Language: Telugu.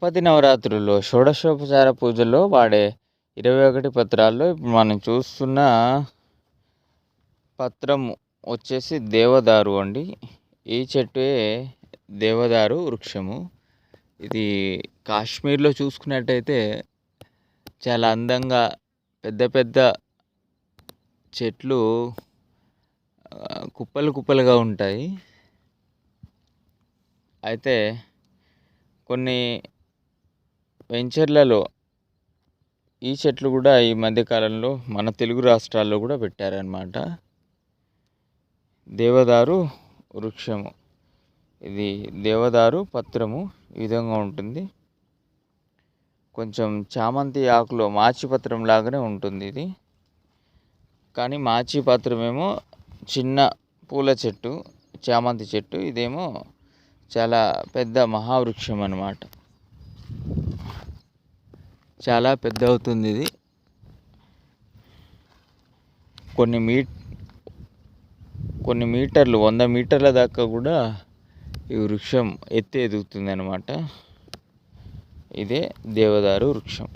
గణపతి నవరాత్రుల్లో షోడశోపచార పూజల్లో వాడే ఇరవై ఒకటి పత్రాల్లో ఇప్పుడు మనం చూస్తున్న పత్రం వచ్చేసి దేవదారు అండి. ఈ చెట్టే దేవదారు వృక్షము. ఇది కాశ్మీర్లో చూసుకున్నట్టయితే చాలా అందంగా పెద్ద పెద్ద చెట్లు కుప్పలు కుప్పలుగా ఉంటాయి. అయితే కొన్ని వెంచర్లలో ఈ చెట్లు కూడా ఈ మధ్యకాలంలో మన తెలుగు రాష్ట్రాల్లో కూడా పెట్టారనమాట దేవదారు వృక్షము. ఇది దేవదారు పత్రము ఈ విధంగా ఉంటుంది. కొంచెం చామంతి ఆకులో మాచిపత్రం లాగానే ఉంటుంది ఇది. కానీ మాచి చిన్న పూల చెట్టు చామంతి చెట్టు ఇదేమో చాలా పెద్ద మహావృక్షం అన్నమాట చాలా పెద్ద అవుతుంది ఇది. కొన్ని మీ కొన్ని మీటర్లు వంద మీటర్ల దాకా కూడా ఈ వృక్షం ఎత్తి ఎదుగుతుంది అన్నమాట ఇదే దేవదారు వృక్షం.